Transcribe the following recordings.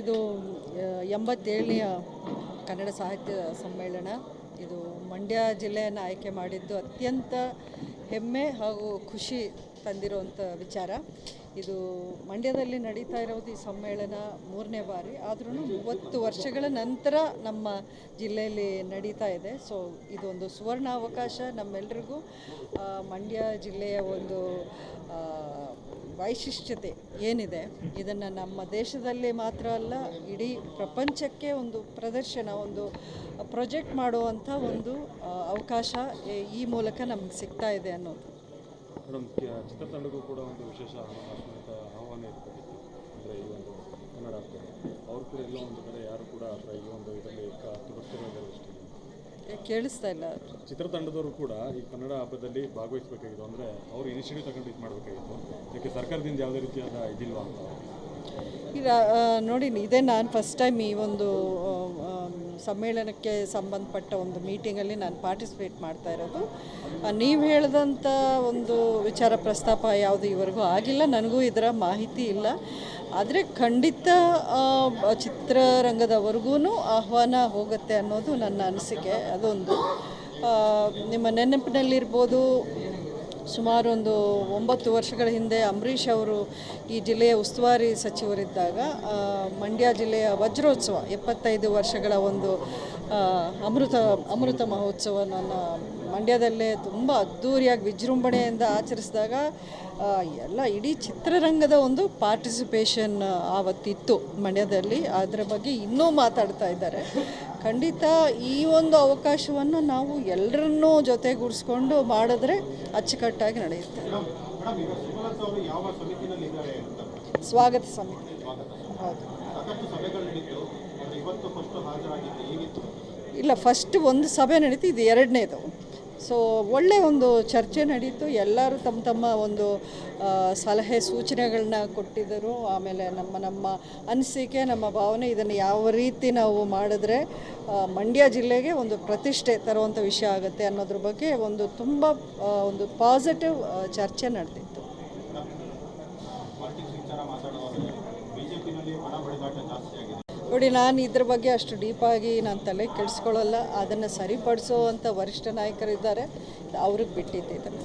ಇದು ಎಂಬತ್ತೇಳನೆಯ ಕನ್ನಡ ಸಾಹಿತ್ಯ ಸಮ್ಮೇಳನ. ಇದು ಮಂಡ್ಯ ಜಿಲ್ಲೆಯನ್ನು ಆಯ್ಕೆ ಮಾಡಿದ್ದು ಅತ್ಯಂತ ಹೆಮ್ಮೆ ಹಾಗೂ ಖುಷಿ ತಂದಿರುವಂಥ ವಿಚಾರ. ಇದು ಮಂಡ್ಯದಲ್ಲಿ ನಡೀತಾ ಇರೋದು ಈ ಸಮ್ಮೇಳನ ಮೂರನೇ ಬಾರಿ. ಆದ್ರೂ ಮೂವತ್ತು ವರ್ಷಗಳ ನಂತರ ನಮ್ಮ ಜಿಲ್ಲೆಯಲ್ಲಿ ನಡೀತಾ ಇದೆ. ಸೊ ಇದೊಂದು ಸುವರ್ಣ ಅವಕಾಶ ನಮ್ಮೆಲ್ರಿಗೂ ಮಂಡ್ಯ ಜಿಲ್ಲೆಯ ಒಂದು ವೈಶಿಷ್ಟ್ಯತೆ ಏನಿದೆ, ಇದನ್ನು ನಮ್ಮ ದೇಶದಲ್ಲಿ ಮಾತ್ರ ಅಲ್ಲ, ಇಡೀ ಪ್ರಪಂಚಕ್ಕೆ ಒಂದು ಪ್ರದರ್ಶನ, ಒಂದು ಪ್ರೊಜೆಕ್ಟ್ ಮಾಡುವಂಥ ಒಂದು ಅವಕಾಶ ಈ- ಮೂಲಕ ನಮ್ಗೆ ಸಿಗ್ತಾ ಇದೆ ಅನ್ನೋದು. ಮೇಡಮ್ ಚಿತ್ರತಂಡಕ್ಕೂ ಕೂಡ ಒಂದು ವಿಶೇಷ ಆಹ್ವಾನ ಆಹ್ವಾನ ಇರ್ತದೆ ಅಂದರೆ ಈ ಒಂದು ಕನ್ನಡ ಆಗ್ತದೆ ಅವ್ರು ಕೂಡ ಎಲ್ಲೋ ಒಂದು ಕಡೆ ಯಾರು ಕೂಡ ಈ ಒಂದು ಇದರಲ್ಲಿ ತುಡುಕ್ತಿರೋದಷ್ಟೇ ಏ, ಕೇಳಿಸ್ತಾ ಇಲ್ಲ. ಚಿತ್ರತಂಡದವರು ಕೂಡ ಈ ಕನ್ನಡ ಹಬ್ಬದಲ್ಲಿ ಭಾಗವಹಿಸಬೇಕಾಗಿತ್ತು. ಅಂದರೆ ಅವರು ಇನಿಷಿಯೇಟಿವ್ ತಗೊಂಡು ಇದು ಮಾಡಬೇಕಾಗಿತ್ತು. ಇದಕ್ಕೆ ಸರ್ಕಾರದಿಂದ ಯಾವುದೇ ರೀತಿಯಾದ ಇದಿಲ್ವಾ ಅಂತ. ಈಗ ನೋಡಿ ಇದೇ ನಾನು ಫಸ್ಟ್ ಟೈಮ್ ಈ ಒಂದು ಸಮ್ಮೇಳನಕ್ಕೆ ಸಂಬಂಧಪಟ್ಟ ಒಂದು ಮೀಟಿಂಗಲ್ಲಿ ನಾನು ಪಾರ್ಟಿಸಿಪೇಟ್ ಮಾಡ್ತಾ ಇರೋದು. ನೀವು ಹೇಳಿದಂಥ ಒಂದು ವಿಚಾರ ಪ್ರಸ್ತಾಪ ಯಾವುದು ಇವರೆಗೂ ಆಗಿಲ್ಲ, ನನಗೂ ಇದರ ಮಾಹಿತಿ ಇಲ್ಲ. ಆದರೆ ಖಂಡಿತ ಚಿತ್ರರಂಗದವರೆಗೂ ಆಹ್ವಾನ ಹೋಗುತ್ತೆ ಅನ್ನೋದು ನನ್ನ ಅನಿಸಿಕೆ. ಅದೊಂದು. ನಿಮ್ಮ ನೆನಪಿನಲ್ಲಿರ್ಬೋದು ಸುಮಾರು ಒಂದು ಒಂಬತ್ತು ವರ್ಷಗಳ ಹಿಂದೆ ಅಂಬರೀಷ್ ಅವರು ಈ ಜಿಲ್ಲೆಯ ಉಸ್ತುವಾರಿ ಸಚಿವರಿದ್ದಾಗ ಮಂಡ್ಯ ಜಿಲ್ಲೆಯ ವಜ್ರೋತ್ಸವ, ಎಪ್ಪತ್ತೈದು ವರ್ಷಗಳ ಒಂದು ಅಮೃತ ಅಮೃತ ಅಮೃತ ಮಹೋತ್ಸವನ ಮಂಡ್ಯದಲ್ಲೇ ತುಂಬ ಅದ್ಧೂರಿಯಾಗಿ ವಿಜೃಂಭಣೆಯಿಂದ ಆಚರಿಸಿದಾಗ ಎಲ್ಲ ಇಡೀ ಚಿತ್ರರಂಗದ ಒಂದು ಪಾರ್ಟಿಸಿಪೇಷನ್ ಆವತ್ತಿತ್ತು ಮಂಡ್ಯದಲ್ಲಿ. ಅದರ ಬಗ್ಗೆ ಇನ್ನೂ ಮಾತಾಡ್ತಾ ಇದ್ದಾರೆ. ಖಂಡಿತ ಈ ಒಂದು ಅವಕಾಶವನ್ನು ನಾವು ಎಲ್ಲರನ್ನೂ ಜೊತೆಗೂಡಿಸ್ಕೊಂಡು ಮಾಡಿದ್ರೆ ಅಚ್ಚುಕಟ್ಟಾಗಿ ನಡೆಯುತ್ತೆ. ಸ್ವಾಗತ ಸಮಿತಿ. ಹೌದು. ಇಲ್ಲ ಫಸ್ಟ್ ಒಂದು ಸಭೆ ನಡೀತು ಇದು ಎರಡನೇದು. ಸೊ ಒಳ್ಳೆ ಒಂದು ಚರ್ಚೆ ನಡೀತು. ಎಲ್ಲರೂ ತಮ್ಮ ತಮ್ಮ ಒಂದು ಸಲಹೆ ಸೂಚನೆಗಳನ್ನ ಕೊಟ್ಟಿದ್ದರು. ಆಮೇಲೆ ನಮ್ಮ ನಮ್ಮ ಅನಿಸಿಕೆ, ನಮ್ಮ ಭಾವನೆ ಇದನ್ನು ಯಾವ ರೀತಿ ನಾವು ಮಾಡಿದ್ರೆ ಮಂಡ್ಯ ಜಿಲ್ಲೆಗೆ ಒಂದು ಪ್ರತಿಷ್ಠೆ ತರುವಂಥ ವಿಷಯ ಆಗುತ್ತೆ ಅನ್ನೋದ್ರ ಬಗ್ಗೆ ಒಂದು ತುಂಬ ಒಂದು ಪಾಸಿಟಿವ್ ಚರ್ಚೆ ನಡೆದಿತ್ತು. ಬಿಜೆಪಿನಲ್ಲಿ ಜಾಸ್ತಿ ಆಗಿದೆ ನೋಡಿ, ನಾನು ಇದ್ರ ಬಗ್ಗೆ ಅಷ್ಟು ಡೀಪಾಗಿ ನಾನು ತಲೆ ಕೆಡಿಸ್ಕೊಳ್ಳಲ್ಲ. ಅದನ್ನು ಸರಿಪಡಿಸೋವಂಥ ವರಿಷ್ಠ ನಾಯಕರಿದ್ದಾರೆ. ಅವ್ರಿಗೆ ಬಿಟ್ಟಿದ್ದೆ ಇದನ್ನು.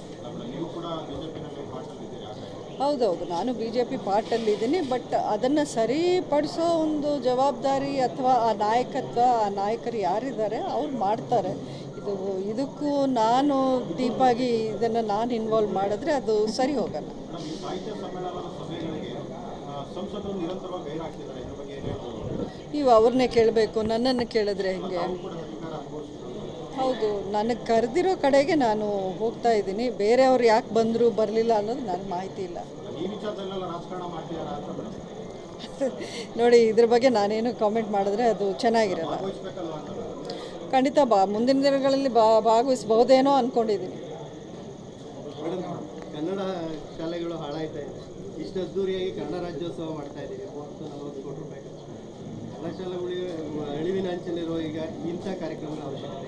ಹೌದೌದು, ನಾನು ಬಿ ಜೆ ಪಿ ಪಾರ್ಟಲ್ಲಿದ್ದೀನಿ, ಬಟ್ ಅದನ್ನು ಸರಿಪಡಿಸೋ ಒಂದು ಜವಾಬ್ದಾರಿ ಅಥವಾ ಆ ನಾಯಕತ್ವ, ಆ ನಾಯಕರು ಯಾರಿದ್ದಾರೆ, ಅವ್ರು ಮಾಡ್ತಾರೆ. ಇದು, ಇದಕ್ಕೂ ನಾನು ಡೀಪಾಗಿ ಇದನ್ನು ನಾನು ಇನ್ವಾಲ್ವ್ ಮಾಡಿದ್ರೆ ಅದು ಸರಿ ಹೋಗಲ್ಲ. ನೀವು ಅವ್ರನ್ನೇ ಕೇಳಬೇಕು, ನನ್ನನ್ನು ಕೇಳಿದ್ರೆ ಹೆಂಗೆ? ಹೌದು, ನನಗೆ ಕರೆದಿರೋ ಕಡೆಗೆ ನಾನು ಹೋಗ್ತಾ ಇದ್ದೀನಿ. ಬೇರೆಯವ್ರು ಯಾಕೆ ಬಂದರು ಬರಲಿಲ್ಲ ಅನ್ನೋದು ನನಗೆ ಮಾಹಿತಿ ಇಲ್ಲ. ನೋಡಿ, ಇದ್ರ ಬಗ್ಗೆ ನಾನೇನು ಕಾಮೆಂಟ್ ಮಾಡಿದ್ರೆ ಅದು ಚೆನ್ನಾಗಿರಲ್ಲ. ಖಂಡಿತ ಬಾ, ಮುಂದಿನ ದಿನಗಳಲ್ಲಿ ಬಾ, ಭಾಗವಹಿಸ್ಬಹುದೇನೋ ಅಂದ್ಕೊಂಡಿದ್ದೀನಿ ಕನ್ನಡ ಶಾಲೆಗಳು ಹಾಳಾಯ್ತಾ ಇದೆ. ಇಷ್ಟು ಅದ್ದೂರಿಯಾಗಿ ಕನ್ನಡ ರಾಜ್ಯೋತ್ಸವ ಮಾಡ್ತಾ ಇದ್ದೀವಿ. ಎಲ್ಲ ಶಾಲೆಗಳಿಗೆ ಅಳಿವಿನ ಅಂಚಿನಲ್ಲಿರುವ ಈಗ ಇಂಥ ಕಾರ್ಯಕ್ರಮಗಳ ಅವಶ್ಯಕತೆ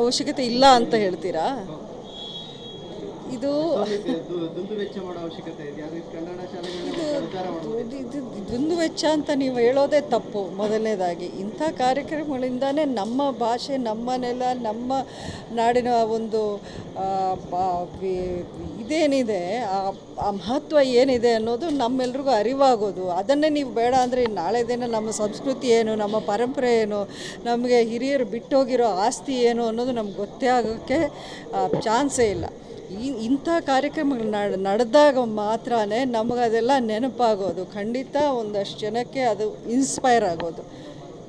ಅವಶ್ಯಕತೆ ಇಲ್ಲ ಅಂತ ಹೇಳ್ತೀರಾ? ಇದು ದುಂದು ವೆಚ್ಚ ಮಾಡೋ ಅವಶ್ಯಕತೆ ಇದೆ. ಇದೊಂದು ವೆಚ್ಚ. ಅಂತ ನೀವು ಹೇಳೋದೇ ತಪ್ಪು ಮೊದಲನೇದಾಗಿ. ಇಂಥ ಕಾರ್ಯಕ್ರಮಗಳಿಂದಾನೇ ನಮ್ಮ ಭಾಷೆ ನಮ್ಮ ನೆಲ ನಮ್ಮ ನಾಡಿನ ಒಂದು ಇದೇನಿದೆ, ಆ ಮಹತ್ವ ಏನಿದೆ ಅನ್ನೋದು ನಮ್ಮೆಲ್ರಿಗೂ ಅರಿವಾಗೋದು. ಅದನ್ನೇ ನೀವು ಬೇಡ ಅಂದರೆ ನಾಳೆ ದಿನ ನಮ್ಮ ಸಂಸ್ಕೃತಿ ಏನು, ನಮ್ಮ ಪರಂಪರೆ ಏನು, ನಮಗೆ ಹಿರಿಯರು ಬಿಟ್ಟೋಗಿರೋ ಆಸ್ತಿ ಏನು ಅನ್ನೋದು ನಮ್ಗೆ ಗೊತ್ತೇ ಆಗೋಕ್ಕೆ ಚಾನ್ಸೇ ಇಲ್ಲ. ಈ, ಇಂಥ ಕಾರ್ಯಕ್ರಮಗಳು ನಡ, ನಡೆದಾಗ ಮಾತ್ರ ನಮಗೆ ಅದೆಲ್ಲ ನೆನಪಾಗೋದು. ಖಂಡಿತ ಒಂದಷ್ಟು ಜನಕ್ಕೆ ಅದು ಇನ್ಸ್ಪೈರ್ ಆಗೋದು.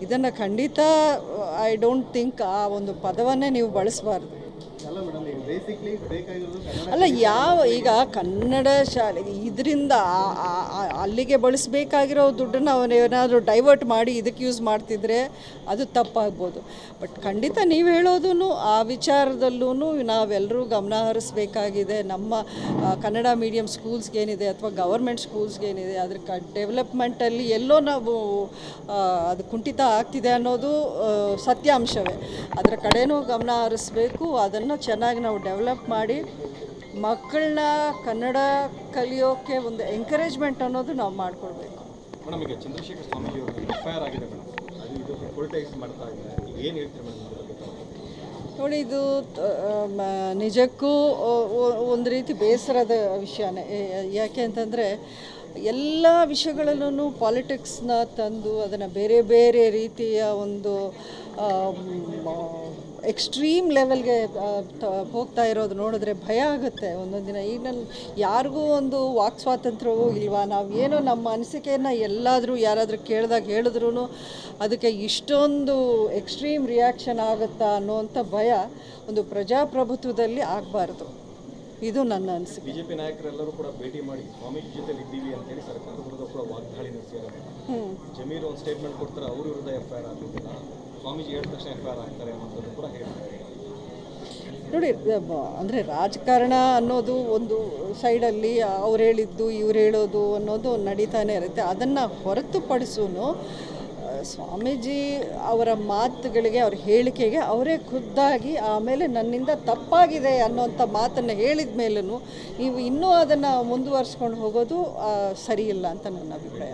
ಇದನ್ನು ಖಂಡಿತ ಐ ಡೋಂಟ್ ಥಿಂಕ್ ಆ ಒಂದು ಪದವನ್ನೇ ನೀವು ಬಳಸಬಾರ್ದು. ಅಲ್ಲ ಯಾವ ಈಗ ಕನ್ನಡ ಶಾಲೆ ಇದರಿಂದ ಅಲ್ಲಿಗೆ ಬಳಸಬೇಕಾಗಿರೋ ದುಡ್ಡನ್ನು ಅವನು ಏನಾದರೂ ಡೈವರ್ಟ್ ಮಾಡಿ ಇದಕ್ಕೆ ಯೂಸ್ ಮಾಡ್ತಿದ್ರೆ ಅದು ತಪ್ಪಾಗ್ಬೋದು. ಬಟ್ ಖಂಡಿತ ನೀವು ಹೇಳೋದೂ ಆ ವಿಚಾರದಲ್ಲೂ ನಾವೆಲ್ಲರೂ ಗಮನ ಹರಿಸ್ಬೇಕಾಗಿದೆ. ನಮ್ಮ ಕನ್ನಡ ಮೀಡಿಯಂ ಸ್ಕೂಲ್ಸ್ಗೇನಿದೆ ಅಥವಾ ಗೌರ್ಮೆಂಟ್ ಸ್ಕೂಲ್ಸ್ಗೇನಿದೆ ಅದ್ರ ಕ ಡೆವಲಪ್ಮೆಂಟಲ್ಲಿ ಎಲ್ಲೋ ನಾವು ಅದು ಕುಂಠಿತ ಆಗ್ತಿದೆ ಅನ್ನೋದು ಸತ್ಯಾಂಶವೇ. ಅದರ ಕಡೆನೂ ಗಮನ ಹರಿಸ್ಬೇಕು ಅದನ್ನು ಚೆನ್ನಾಗಿ ನಾವು ಡೆವಲಪ್ ಮಾಡಿ ಮಕ್ಕಳನ್ನ ಕನ್ನಡ ಕಲಿಯೋಕ್ಕೆ ಒಂದು ಎಂಕರೇಜ್ಮೆಂಟ್ ಅನ್ನೋದು ನಾವು ಮಾಡಿಕೊಡ್ಬೇಕು. ಮೇಡಮ್ ಈಗ ಚಂದ್ರಶೇಖರ್ ಸ್ವಾಮೀಜಿ ಅವರು ಎಫ್ ಐ ಆರ್ ಆಗಿದೆ ಮೇಡಮ್. ಅದು ಇದು ಪೊಲಿಟೈಸ್ ಮಾಡ್ತಾ ಇದ್ದಾರೆ. ಏನು ಹೇಳ್ತೀರಿ ಮೇಡಮ್ ನೋಡಿ ಇದು ನಿಜಕ್ಕೂ ಒಂದು ರೀತಿ ಬೇಸರದ ವಿಷಯನೇ. ಯಾಕೆ ಅಂತಂದರೆ ಎಲ್ಲ ವಿಷಯಗಳಲ್ಲೂ ಪಾಲಿಟಿಕ್ಸ್ನ ತಂದು ಅದನ್ನು ಬೇರೆ ಬೇರೆ ರೀತಿಯ ಒಂದು ಎಕ್ಸ್ಟ್ರೀಮ್ ಲೆವೆಲ್ಗೆ ಹೋಗ್ತಾ ಇರೋದು ನೋಡಿದ್ರೆ ಭಯ ಆಗುತ್ತೆ. ಒಂದೊಂದು ದಿನ ಈಗ ನನ್ನ ಯಾರಿಗೂ ಒಂದು ವಾಕ್ ಸ್ವಾತಂತ್ರ್ಯವೂ ಇಲ್ವಾ? ನಾವು ಏನೋ ನಮ್ಮ ಅನಿಸಿಕೆಯನ್ನು ಎಲ್ಲಾದರೂ ಯಾರಾದರೂ ಕೇಳಿದಾಗ ಹೇಳಿದ್ರೂ ಅದಕ್ಕೆ ಇಷ್ಟೊಂದು ಎಕ್ಸ್ಟ್ರೀಮ್ ರಿಯಾಕ್ಷನ್ ಆಗುತ್ತಾ ಅನ್ನೋವಂಥ ಭಯ ಒಂದು ಪ್ರಜಾಪ್ರಭುತ್ವದಲ್ಲಿ ಆಗಬಾರ್ದು. ಇದು ನನ್ನ ಅನಿಸಿಕೆ. ಬಿಜೆಪಿ ನಾಯಕರೆಲ್ಲರೂ ಕೂಡ ಭೇಟಿ ಮಾಡಿ ಸ್ವಾಮೀಜಿ ಜೊತೆ ಇದ್ದೀವಿ ಅಂತೇಳಿ ಸರ್ಕಾರದ ವಿರುದ್ಧ ಕೂಡ ವಾಗ್ದಾಳಿ ನಡೆಸಿದ್ದಾರೆ. ಜಮೀರ್ ಒಂದು ಸ್ಟೇಟ್ಮೆಂಟ್ ಕೊಡ್ತಾರೆ ಅವ್ರ ವಿರುದ್ಧ ಎಫ್ ಐ ಆರ್ ಆಗೋದಿಲ್ಲ ಸ್ವಾಮೀಜಿ ಹೇಳಿದ ತಕ್ಷಣ ಎಫ್ ಐ ಆರ್ ಆಗ್ತಾರೆ ಅನ್ನೋದನ್ನು ಕೂಡ ಹೇಳ್ತಾರೆ. ನೋಡಿ ಅಂದರೆ ರಾಜಕಾರಣ ಅನ್ನೋದು ಒಂದು ಸೈಡಲ್ಲಿ ಅವ್ರು ಹೇಳಿದ್ದು ಇವ್ರು ಹೇಳೋದು ಅನ್ನೋದು ನಡೀತಾನೆ ಇರುತ್ತೆ. ಅದನ್ನು ಹೊರತುಪಡಿಸೂ ಸ್ವಾಮೀಜಿ ಅವರ ಮಾತುಗಳಿಗೆ, ಅವ್ರ ಹೇಳಿಕೆಗೆ ಅವರೇ ಖುದ್ದಾಗಿ, ಆಮೇಲೆ ನನ್ನಿಂದ ತಪ್ಪಾಗಿದೆ ಅನ್ನೋಂಥ ಮಾತನ್ನು ಹೇಳಿದ ಮೇಲೂ ನೀವು ಇನ್ನೂ ಅದನ್ನು ಮುಂದುವರಿಸ್ಕೊಂಡು ಹೋಗೋದು ಸರಿಯಿಲ್ಲ ಅಂತ ನನ್ನ ಅಭಿಪ್ರಾಯ.